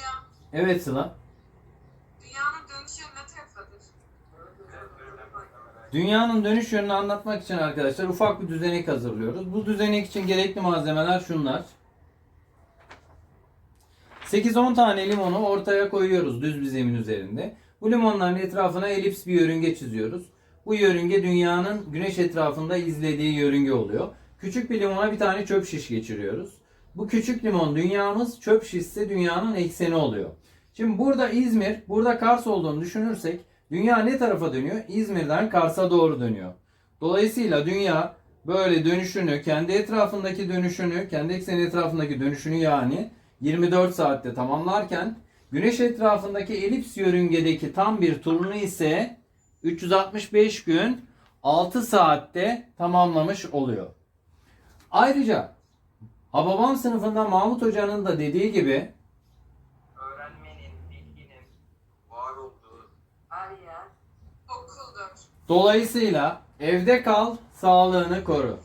Hocam, Evet Sıla. dünyanın dönüşü ne tarafadır? Dünyanın dönüş yönünü anlatmak için arkadaşlar ufak bir düzenek hazırlıyoruz. Bu düzenek için gerekli malzemeler şunlar. 8-10 tane limonu ortaya koyuyoruz düz bir zemin üzerinde. Bu limonların etrafına elips bir yörünge çiziyoruz. Bu yörünge dünyanın güneş etrafında izlediği yörünge oluyor. Küçük bir limona bir tane çöp şiş geçiriyoruz. Bu küçük limon dünyamız, çöp şişse dünyanın ekseni oluyor. Şimdi burada İzmir, burada Kars olduğunu düşünürsek dünya ne tarafa dönüyor? İzmir'den Kars'a doğru dönüyor. Dolayısıyla dünya böyle dönüşünü, kendi etrafındaki dönüşünü, kendi ekseni etrafındaki dönüşünü yani 24 saatte tamamlarken Güneş etrafındaki elips yörüngedeki tam bir turunu ise 365 gün 6 saatte tamamlamış oluyor. Ayrıca Hababam sınıfında Mahmut Hoca'nın da dediği gibi öğrenmenin, bilginin var olduğu Her yer okuldur. dolayısıyla evde kal, sağlığını koru.